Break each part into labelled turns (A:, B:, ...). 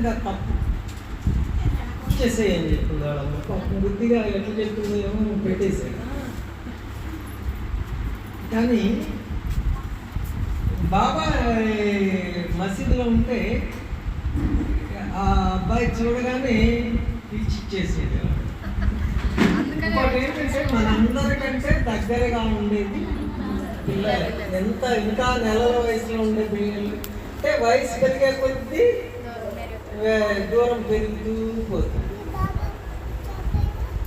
A: ఖచ్చితంగా తప్పు. చేసేయని చెప్పింది బుద్ధిగా ఎట్లా చెప్తుందో ఏమో పెట్టేసాడు కానీ బాబా మసీదులో ఉంటే ఆ అబ్బాయి చూడగానే పిచ్చిచ్చేసేది ఇంకోటి ఏంటంటే మనందరికంటే దగ్గరగా ఉండేది పిల్లలు. ఎంత ఇంకా నెలల వయసులో ఉండే పిల్లలు. అంటే వయసు పెరిగే కొద్దీ దూరం పెరుగుతూ పోతుంది.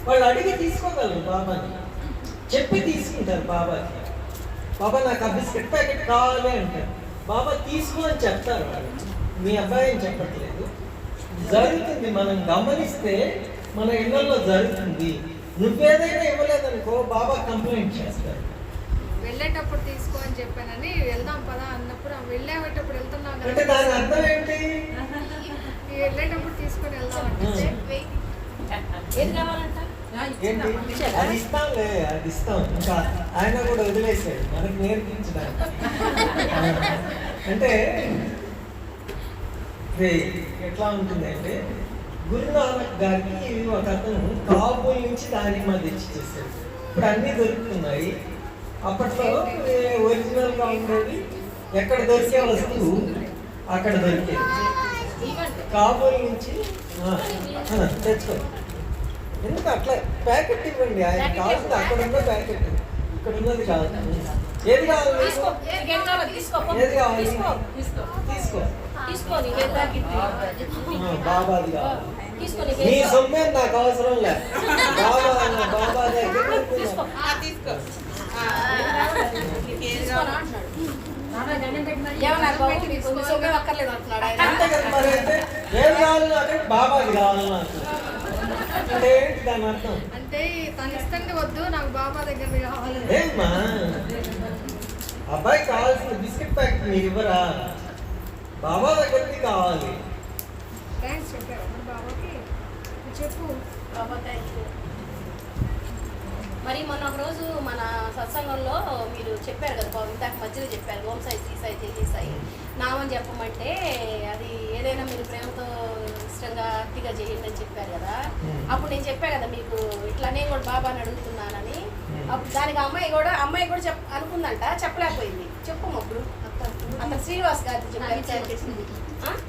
A: వాళ్ళు అడిగి తీసుకోగలరు బాబాని. చెప్పి తీసుకుంటారు బాబాకి. బాబా నాకు ఆ బిస్కెట్ ప్యాకెట్ కావాలి అంటారు. బాబా తీసుకో అని చెప్తారు వాళ్ళు. మీ అబ్బాయి ఏం చెప్పట్లేదు. జరుగుతుంది మనం గమనిస్తే మన ఇళ్ళలో జరుగుతుంది. నువ్వేదైనా ఇవ్వలేదనుకో బాబా కంప్లైంట్ చేస్తారు.
B: వెళ్ళేటప్పుడు తీసుకో అని చెప్పానని వెళ్దాం పదా అన్నప్పుడు వెళ్ళేటప్పుడు వెళ్తున్నాం
A: అంటే దాని అర్థం ఏంటి?
B: వెళ్ళేటప్పుడు తీసుకొని వెళ్దాం అంటే
C: ఏది కావాలంట?
A: ఏంటి? అది ఇస్తాంలే అది ఇస్తాం. ఇంకా ఆయన కూడా వదిలేసాడు. మనకి నేర్పించడానికి. అంటే ఎట్లా ఉంటుందంటే గురునానక్ గారికి ఒక అతను కాబూల్ నుంచి దానిమ్మ తెచ్చి చేశాడు. ఇప్పుడు అన్నీ దొరుకుతున్నాయి. అప్పట్లో ఒరిజినల్గా ఉండేది ఎక్కడ దొరికే వస్తువు అక్కడ దొరికేది కాబూల్ నుంచి తెచ్చుకో. ఎందుకు అట్లా? ప్యాకెట్ ఇవ్వండి ఆయన
C: ప్యాకెట్
A: కావాల్సింది అక్కడ ఉన్న ప్యాకెట్. ఇక్కడ ఉన్నది కాదు. ఏది కావాలి?
C: ఏది కావాలి? తీసుకో.
A: బాబాది కావాలి. నీ? సొమ్మే నాకు అవసరం లే. బాబా అన్న బాబా
C: తీసుకో.
D: తీసుకో?
C: ఏమన్నా అక్కర్లేదు అంటున్నాడు ఆయన.
A: ఏది కావాలి నాకు బాబాది కావాలి నాకు అంటే ఏంటి దాని అర్థం?
B: అంటే తను ఇస్తుంది వద్దు నాకు బాబా దగ్గర కావాలి.
A: ఏమ్మా? అబ్బాయి కావాల్సిన బిస్కెట్ ప్యాకెట్ మీరు ఇవ్వరా? బాబా దగ్గరికి కావాలి.
B: థ్యాంక్స్ చెప్పారు బాబాకి చెప్పు.
C: బాబా థ్యాంక్ యూ మరి మొన్న ఒక రోజు మన సత్సంగంలో మీరు చెప్పారు కదా బాబు ఇందాక మధ్యలో చెప్పారు ఓం సాయి శ్రీ సాయి తెలియ సాయి నామని చెప్పమంటే అది ఏదైనా మీరు ప్రేమతో ఇష్టంగా అతిగా చేయండి అని చెప్పారు కదా. అప్పుడు నేను చెప్పాను కదా మీకు ఇట్లా నేను కూడా బాబాని అడుగుతున్నానని. అప్పుడు దానికి అమ్మాయి కూడా అమ్మాయి కూడా చెప్ అనుకుందంట చెప్పలేకపోయింది. చెప్పు అప్పుడు. అక్కడ శ్రీనివాస్ గారి చెప్పారు.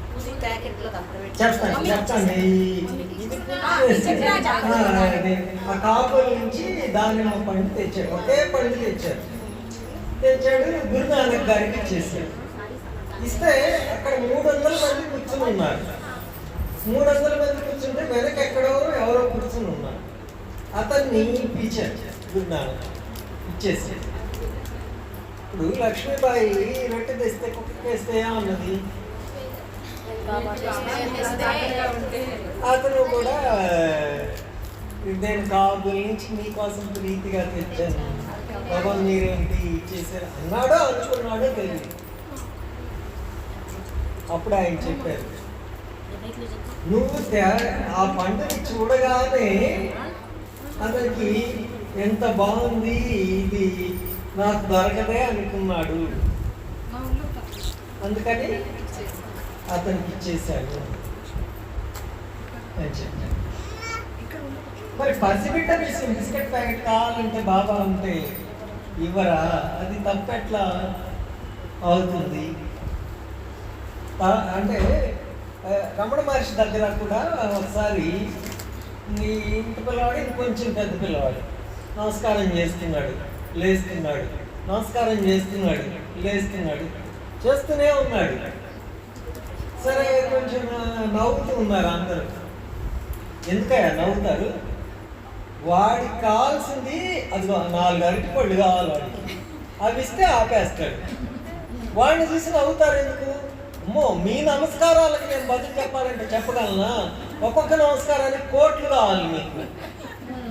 A: ఇది
C: ఆ,
A: కాపుల నుంచి దానిమ్మ పండు తెచ్చాడు ఒకే పండు తెచ్చాడు తెచ్చాడు గురునానక్ గారికి ఇచ్చేసాడు ఇస్తే అక్కడ మూడు వందల మంది కూర్చుని ఉన్నారు. మూడు వందల మంది కూర్చుంటే వెనక ఎక్కడో ఎవరో కూర్చుని ఉన్నారు. అతన్ని పిలిచాడు గురునానక్. ఇచ్చేసాడు ఇప్పుడు లక్ష్మీబాయి రొట్టె తెస్తే అన్నది
C: బాబా తెస్తే
A: అతను కూడా నేను కాబుల్ నుంచి మీకోసం ప్రీతిగా తెచ్చాను. బాబా మీరేంటి చేశారు అన్నాడో అనుకున్నాడో తెలియదు. అప్పుడు ఆయన చెప్పారు నువ్వు ఆ పంటని చూడగానే అతనికి ఎంత బాగుంది ఇది నాకు దొరకదే అనుకున్నాడు. అందుకని అతనికి ఇచ్చేశాడు. అని చెప్పాను మరి పసిబిడ్డ బిస్కెట్ బిస్కెట్ ప్యాకెట్ కావాలంటే బాబా ఉంటే ఇవ్వరా? అది తప్పెట్లా అవుతుంది? అంటే రమణ మహర్షి దగ్గర కూడా ఒకసారి నీ ఇంటి పిల్లవాడు ఇంకొంచెం పెద్ద పిల్లవాడు. నమస్కారం చేస్తున్నాడు లేస్తున్నాడు. నమస్కారం చేస్తున్నాడు లేస్తున్నాడు. చేస్తూనే ఉన్నాడు. సరే కొంచెం నవ్వుతూ ఉన్నారు అందరూ. ఎందుకయ్యా నవ్వుతారు? వాడికి కావాల్సింది అది నాలుగు అరటి పళ్ళు కావాలి వాడికి. అవి ఇస్తే ఆపేస్తాడు. వాడిని చూసి నవ్వుతారు ఎందుకు? అమ్మో మీ నమస్కారాలకు నేను బదులు చెప్పాలంటే చెప్పగలనా? ఒక్కొక్క నమస్కారానికి కోట్లు కావాలి మీకు.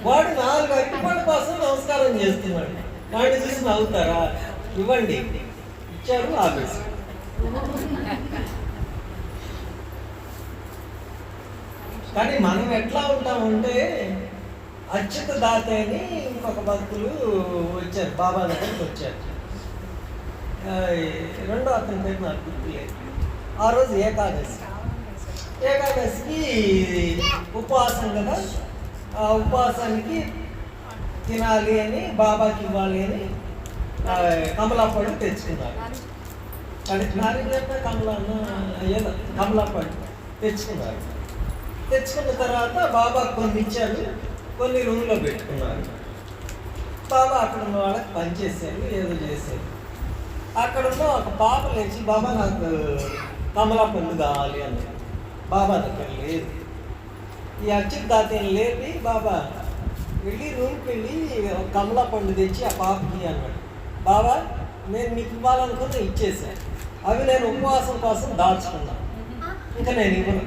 A: వాడు నాలుగు అరటి పళ్ళ కోసం నమస్కారం చేస్తున్నాడు. వాడిని చూసి నవ్వుతారా? ఇవ్వండి. ఇచ్చారు ఆపేసి కానీ మనం ఎట్లా ఉంటామంటే అచ్యుత దాత అని ఇంకొక భక్తులు వచ్చారు బాబా దగ్గరికి వచ్చారు. రెండో అతని పేరు నాకు గుర్తులేదు ఆ రోజు ఏకాదశి. ఏకాదశికి ఉపవాసం కదా? ఆ ఉపవాసానికి తినాలి అని బాబాకి ఇవ్వాలి అని ఆ, కమలాపళ్ళు తెచ్చుకున్నారు. అది నాలుగు కమలా ఏదో కమలాపళ్ళు తెచ్చుకున్నారు. తెచ్చుకున్న తర్వాత బాబా కొన్ని ఇచ్చాను కొన్ని రూమ్లో పెట్టుకున్నారు. బాబా అక్కడ ఉన్న వాళ్ళకి పనిచేశారు ఏదో చేశారు అక్కడ ఉన్న ఒక పాప లేచి బాబా నాకు కమలా పండు కావాలి అని బాబా దగ్గర లేదు. ఈ అచ్యుత్ తాతయ్యని లేపి బాబా వెళ్ళి రూమ్కి వెళ్ళి ఒక కమలా పండు తెచ్చి ఆ పాపకి అన్నాడు. బాబా నేను నీకు ఇవ్వాలనుకున్న ఇచ్చేసాను అవి నేను ఉపవాసం కోసం దాచుకున్నాను ఇంకా నేను ఇవ్వను.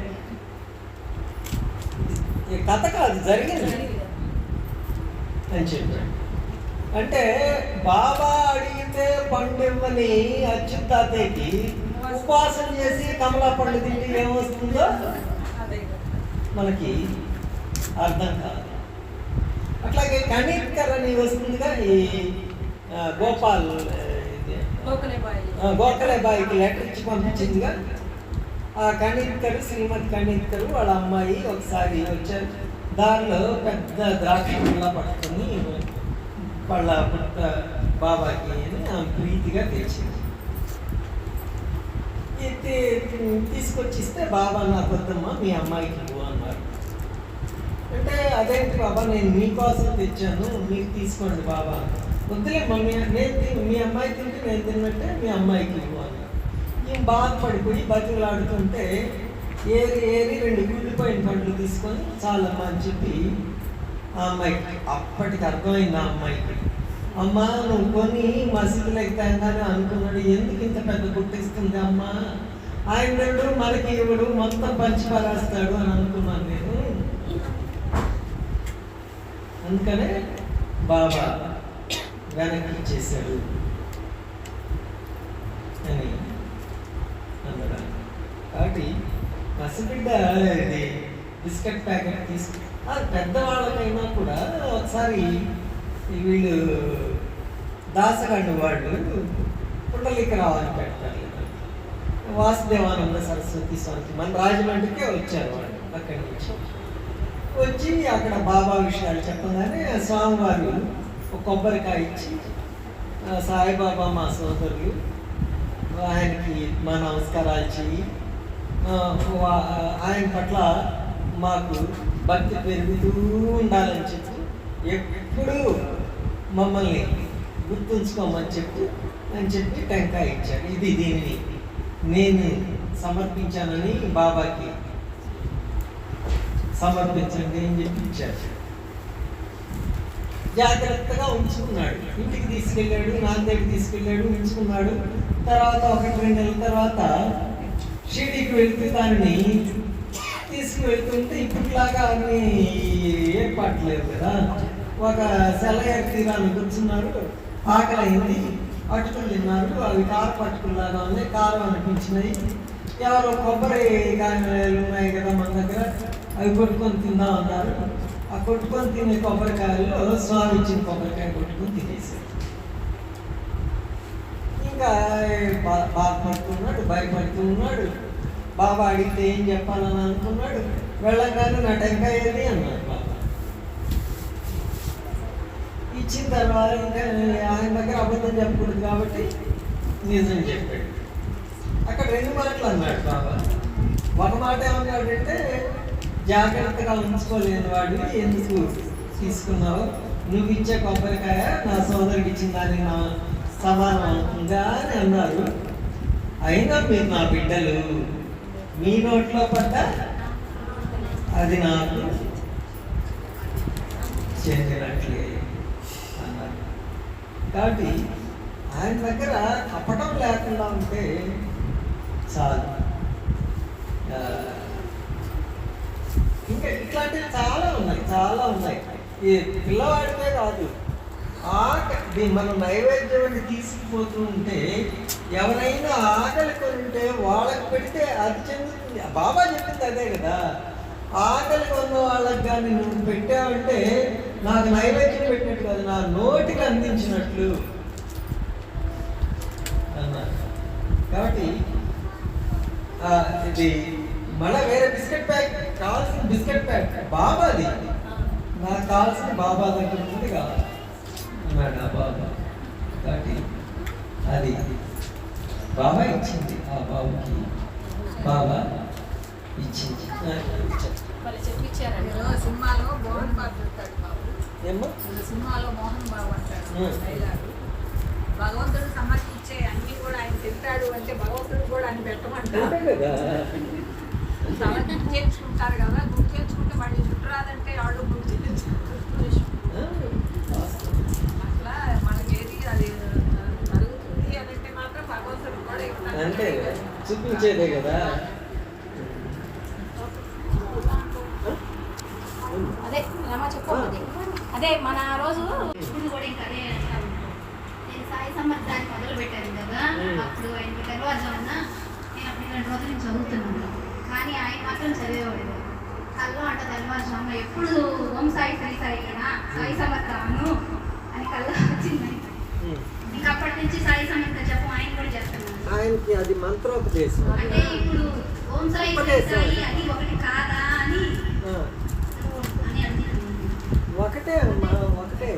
A: కథ కాదు జరిగింది. అని చెప్పాడు. అంటే బాబా అడిగితే పండు ఇవ్వని అచ్యుత్ తాతయ్యకి ఉపవాసం చేసి కమలా పండు తింటే ఏమొస్తుందో మనకి అర్థం కాదు. అట్లాగే వస్తుందిగా ఈ ఆ, గోపాల్ ఆ, ఇది, ఆ, గోఖలే బాయికి లెటర్ ఇచ్చి పంపించిందిగా. ఆ కణిక్కరు శ్రీమతి కణిక్కరు వాళ్ళ అమ్మాయి ఒకసారి వచ్చారు. దారిలో పెద్ద ద్రాక్ష పుల్ల పట్టుకొని వాళ్ళ పుట్ట బాబాకి అని ఆమె ప్రీతిగా తెచ్చింది ఇది తీసుకొచ్చిస్తే బాబా నా వద్దమ్మా మీ అమ్మాయికి ఇవ్వు అన్నారు. అంటే అదేంటి బాబా నేను మీకోసం తెచ్చాను మీరు తీసుకోండి బాబా. వద్దులే మమ్మీ నేను మీ అమ్మాయి తింటే నేను తిన్నట్టే మీ అమ్మాయికి ఇవ్వు అన్నారు. ఈయన బాధపడిపోయి బతుకులాడుతుంటే ఏరి ఏరి రెండు గుడ్డిపోయిన పండ్లు తీసుకొని చాలమ్మా అని చెప్పి ఆ అమ్మాయికి అప్పటికి అర్థమైంది ఆ అమ్మాయికి. అమ్మా నువ్వు కొని మసీదులు తేగానే అనుకున్నాడు. ఎందుకు ఇంత పెద్ద గుర్తిస్తుంది అమ్మా? ఆయన దేవుడు మనకి ఇవ్వడు మొత్తం పంచి పారేస్తాడు అని అనుకున్నాను నేను. అందుకనే బాబా వెనక్కి ఇచ్చేశాడు అని. కాబట్టి పసిబిడ్డ ఇది బిస్కెట్ ప్యాకెట్ తీసుకు పెద్దవాళ్ళకైనా కూడా ఒకసారి వీళ్ళు దాసగండు వాళ్ళు పుండలికి రావాలని పెడతారు. వాసుదేవానంద సరస్వతి స్వామికి మన రాజమండ్రికే వచ్చారు వాళ్ళు అక్కడి నుంచి. వచ్చి అక్కడ బాబా విషయాలు చెప్పగానే స్వామివారు ఒక కొబ్బరికాయ ఇచ్చి సాయిబాబా మా సోదరులు ఆయనకి మా నమస్కారాలు చేయి ఆయన పట్ల మాకు భక్తి పెరుగుతూ ఉండాలని చెప్పి. ఎప్పుడూ మమ్మల్ని గుర్తుంచుకోమని చెప్పి అని చెప్పి టెంకాయ ఇచ్చాడు. ఇది దీనిని నేను సమర్పించానని బాబాకి సమర్పించండి అని చెప్పి ఇచ్చాడు. జాగ్రత్తగా ఉంచుకున్నాడు. ఇంటికి తీసుకెళ్ళాడు నాందేడికి తీసుకెళ్ళాడు ఉంచుకున్నాడు. తర్వాత ఒకటి రెండు నెలల తర్వాత షిరిడీకి వెళ్తే దాన్ని తీసుకువెళ్తుంటే ఇప్పటిలాగా అన్ని ఏర్పాట్లు లేవు కదా. ఒక సెలయర్ తీరాన్ని కూర్చున్నారు ఆకలి అయింది తిన్నారు అవి కారు పట్టుకుల్లాగా ఉన్నాయి. కారం అనిపించినాయి. ఎవరో కొబ్బరి కాయలు ఉన్నాయి కదా మన దగ్గర. అవి కొట్టుకొని తిందామన్నారు ఆ కొట్టుకొని తినే కొబ్బరికాయల్లో స్వామి ఇచ్చిన కొబ్బరికాయ కొట్టుకొని తినేసాడు. ఇంకా బాధపడుతున్నాడు భయపడుతూ ఉన్నాడు బాబా అడిగితే ఏం చెప్పాలని అనుకున్నాడు. వెళ్ళగానే నా టెంకాయ ఏది అన్నాడు బాబా. ఇచ్చిన తర్వాత ఇంకా ఆయన దగ్గర అబద్ధం చెప్పకూడదు కాబట్టి నిజం చెప్పాడు. అక్కడ రెండు మాటలు అన్నాడు బాబా. ఒక మాట ఏమన్నాడంటే జాగ్రత్తగా ఉంచుకోలేదు వాడు ఎందుకు తీసుకున్నావు? నువ్వు ఇచ్చే కొబ్బరికాయ నా సోదరికి ఇచ్చిన దానికి నా సమానం అవుతుందా అని అన్నారు. అయినా మీరు నా బిడ్డలు. మీ నోట్లో పడ్డ? అది నాకు చెందినట్లే అన్నారు. కాబట్టి ఆయన దగ్గర కపటం లేకుండా ఉంటే చాలు. ఇంకా ఇట్లాంటివి చాలా ఉన్నాయి చాలా ఉన్నాయి. ఈ పిల్లవాడితే కాదు ఆకలి మనం నైవేద్యం తీసుకుపోతూ ఉంటే ఎవరైనా ఆకలి ఉంటే వాళ్ళకి పెడితే అది చెందుతుంది. బాబా చెప్పింది అదే కదా ఆకలి కొన్న వాళ్ళకి కానీ నువ్వు పెట్టావంటే నాకు నైవేద్యం పెట్టినట్టు కాదు నా నోటికి అందించినట్లు అన్నారు. కాబట్టి ఇది మళ్ళీ వేరే బిస్కెట్ ప్యాక్ కావాల్సిన బిస్కెట్ ప్యాక్. బాబాది. నాకు కావాల్సిన బాబా దగ్గర నుండి కావాలి. బాబా. కాబట్టి అది బాబా ఇచ్చింది. ఆ బాబుకి బాబా ఇచ్చింది.
D: సినిమాలో మోహన్ బాబు చెప్తాడు బాబు. సినిమాలో మోహన్ బాబు అంటాడు భగవంతుడు సమర్పించే అన్ని కూడా ఆయన తింటాడు అంటే భగవంతుడు కూడా ఆయన
A: అంతే
D: సమర్పించి చేర్చుకుంటారు కదా గుర్తు చేర్చుకుంటే మళ్ళీ చుట్టూ రాదంటే వాళ్ళు గుర్తు. అట్లా మనకి ఏది అది జరుగుతుంది అని అంటే మాత్రం భగవంతుడు కూడా
A: కదా. చూపించేదే కదా.
C: అదే రమా చెప్పు. అదే మన రోజు
E: ఇప్పుడు కూడా ఇంకా అదే. నేను సాయి సమర్థాన్ని మొదలు పెట్టాను కదా. అప్పుడు ఆయనకి తెల్లవారుజామున నేను అప్పుడు రెండు రోజుల నుంచి చదువుతున్నాను. కానీ ఆయన మాత్రం చదివేవాడు. కల్లో అంట తెల్లవారుజామున ఎప్పుడు ఓం సాయి శ్రీ సాయి కదా సాయి సమర్థాను అని కల్లో వచ్చింది. ఇంకా అప్పటి నుంచి సాయి సమర్థ చెప్పం ఆయన కూడా చేస్తున్నాను
A: ఆయనకి అది మంత్రోపదేశం.
E: అంటే ఇప్పుడు ఓం సాయి సాయి అది ఒకటి కాదా అని అని
A: ఒకటే అమ్మా ఒకటే.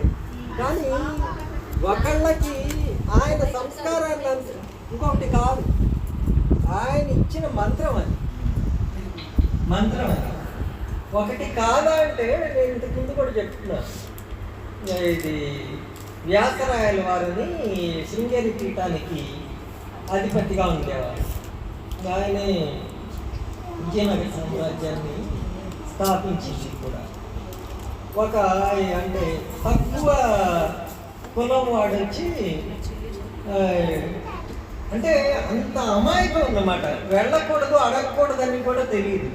A: కానీ ఒకళ్ళకి ఆయన సంస్కారాన్ని ఇంకొకటి కాదు. ఆయన ఇచ్చిన మంత్రం అది. మంత్రం ఒకటి కాదా అంటే నేను ఇంత ముందు కూడా చెప్తున్నా. ఇది వ్యాసరాయల వారిని శృంగేరి పీఠానికి అధిపతిగా ఉండేవారు. ఆయనే విజయనగర సామ్రాజ్యాన్ని స్థాపించింది కూడా. ఒక అంటే తక్కువ కులం వాడొచ్చి అంటే అంత అమాయకం ఉన్నమాట వెళ్ళకూడదు అడగకూడదని కూడా తెలియదు.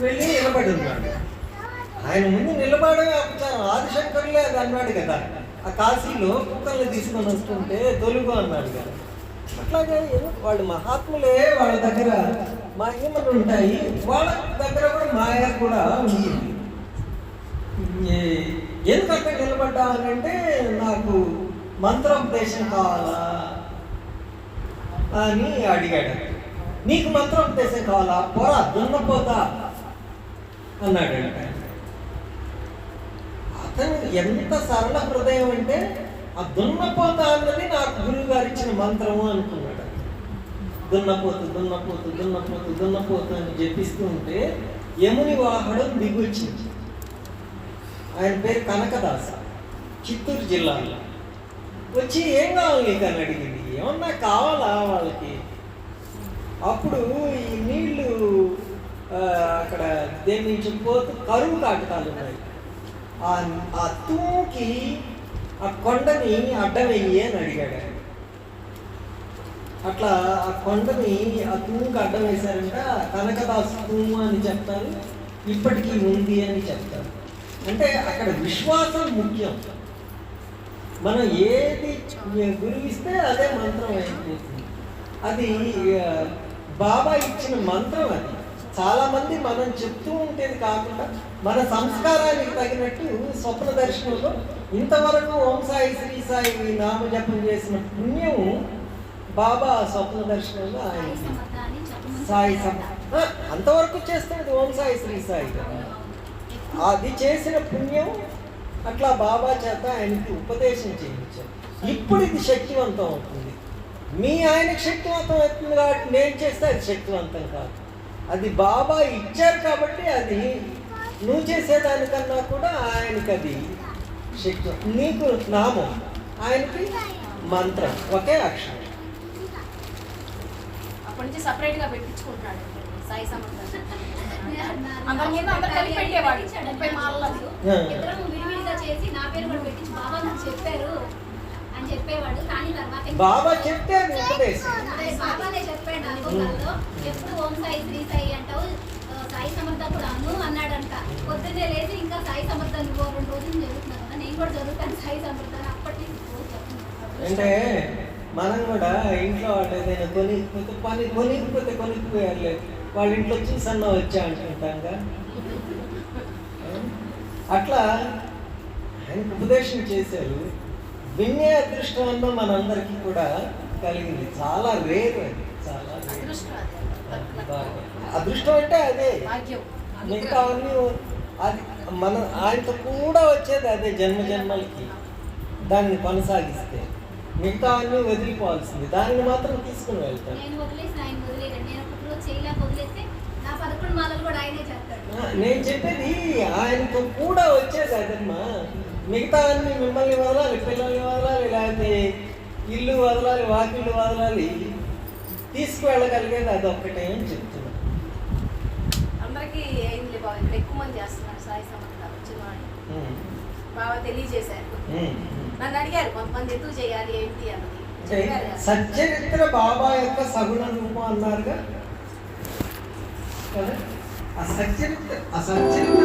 A: వెళ్ళి నిలబడి ఉన్నాడు ఆయన ముందు నిలబడగా అపచారం ఆదిశంకరులే అది అన్నాడు కదా. ఆ కాశీలో కుక్కల్ని తీసుకొని వస్తుంటే తొలుగు అన్నాడు కదా. అట్లాగే ఏదో వాళ్ళు మహాత్ములే వాళ్ళ దగ్గర మహిమలు ఉంటాయి. వాళ్ళ దగ్గర కూడా మాయ కూడా ఉంది. ఏ- ఎందుకు అక్కడ నిలబడ్డా నాకు మంత్రోపదేశం కావాలా అని అడిగాడు. నీకు మంత్రోపదేశం కావాలా? పోరా దున్నపోతా. అన్నాడంట. అతను ఎంత సరళ హృదయం అంటే ఆ దున్నపోత అన్నది నాకు గురువు గారు ఇచ్చిన మంత్రము అనుకున్నాడు. దున్నపోతు దున్నపోతు దున్నపోతు దున్నపోతు అని జపిస్తూ ఉంటే యముని వాహనం దిగొచ్చింది. ఆయన పేరు కనకదాస చిత్తూరు జిల్లాలో. వచ్చి ఏం కావాలి నీకు? అని అడిగింది. ఏమన్నా కావాలా వాళ్ళకి? అప్పుడు ఈ నీళ్ళు అక్కడ దేని నుంచి పోతూ కరువు కాటకాలు ఉన్నాయి. ఆ తూకి ఆ కొండని అడ్డమయ్యి అని అడిగాడు ఆయన. అట్లా ఆ కొండని ఆ తూముకి అడ్డం వేశారంట కనకదాసు తూము అని చెప్తారు ఇప్పటికీ ఉంది అని చెప్తారు. అంటే అక్కడ విశ్వాసం ముఖ్యం. మనం ఏది గురువిస్తే అదే మంత్రం అయిపోతుంది. అది బాబా ఇచ్చిన మంత్రం అది. చాలా మంది మనం చెప్తూ ఉండేది కాకుండా మన సంస్కారానికి తగినట్టు స్వప్న దర్శనంలో ఇంతవరకు ఓం సాయి శ్రీ సాయి నామజపం చేసిన పుణ్యం బాబా స్వప్న దర్శనంలో ఆయన. సాయి అంతవరకు చేస్తుంది ఓం సాయి శ్రీ సాయి. అది చేసిన పుణ్యం అట్లా బాబా చేత ఆయనకి ఉపదేశం చేయించారు. ఇప్పుడు ఇది శక్తివంతం అవుతుంది. మీ ఆయనకి శక్తివంతం అవుతుంది కాబట్టి నేను చేస్తే అది శక్తివంతం కాదు. అది బాబా ఇచ్చారు కాబట్టి అది నువ్వు చేసేదానికన్నా కూడా ఆయనకి అది శక్తి. నీకు నామం. ఆయనకి మంత్రం. ఒకే అక్షరం.
C: అప్పటి నుంచి సపరేట్గా పెట్టించుకుంటున్నాడు. సాయి ముప్పై మాలలు.
E: ఇద్దరం విడివిడిగా చేసి నా పేరు కూడా పెట్టించి బాబా నాకు చెప్పారు. అని చెప్పేవాడు కానీ తర్వాత
A: బాబా చెప్తే
E: బాబానే చెప్పాడు అనుభవాల్లో ఎప్పుడు ఓం సాయి శ్రీ సాయి అంటావు? సాయి సమర్థ కూడా అను అన్నాడంట. పొద్దున్నే లేచి ఇంకా సాయి సమర్థ నువ్వు రెండు రోజులు చదువుతున్నావు కదా నేను కూడా చదువుతాను సాయి సమర్థ అని అప్పటి.
A: అంటే మనం కూడా ఇంట్లో ఏదైనా కొనికపోతే పని కొనికపోతే కొనిపోయారులే. వాళ్ళ ఇంట్లో చూసన్న వచ్చా అంటుంటాంగా? అట్లా ఆయనకు ఉపదేశం చేశారు. వినే అదృష్టం అన్న మనందరికీ కూడా కలిగింది. చాలా రేరు అది. చాలా
C: అదృష్టం
A: అంటే అదే. మిగతా అన్ని అది మన ఆయనతో కూడా వచ్చేది అదే జన్మ జన్మలకి. దాన్ని కొనసాగిస్తే మిగతా అన్ని వదిలిపోవాల్సింది. దాన్ని మాత్రం తీసుకుని వెళ్తాను
E: నేను
A: చెప్పేది ఆయనతో కూడా వచ్చేది అదమ్మా. మిగతా అన్ని మిమ్మల్ని వదలాలి పిల్లల్ని వదలాలి లేకపోతే ఇల్లు వదలాలి వాకిళ్ళు వదలాలి. తీసుకువెళ్ళగలిగేది అదొక్కటే అని చెప్తున్నా
C: అందరికీ అయింది బాబు ఇక్కడ ఎక్కువ మంది చేస్తున్నారు సాయి వచ్చిన బాగా తెలియజేశారు. నన్ను అడిగారు కొంతమంది ఎందుకు చేయాలి ఏంటి అన్నది.
A: సచ్చరిత్ర బాబా యొక్క సగుణ రూపం అన్నారుగా? కదా? ఆ సచ్చరిత్ర ఆ సచ్చరిత్ర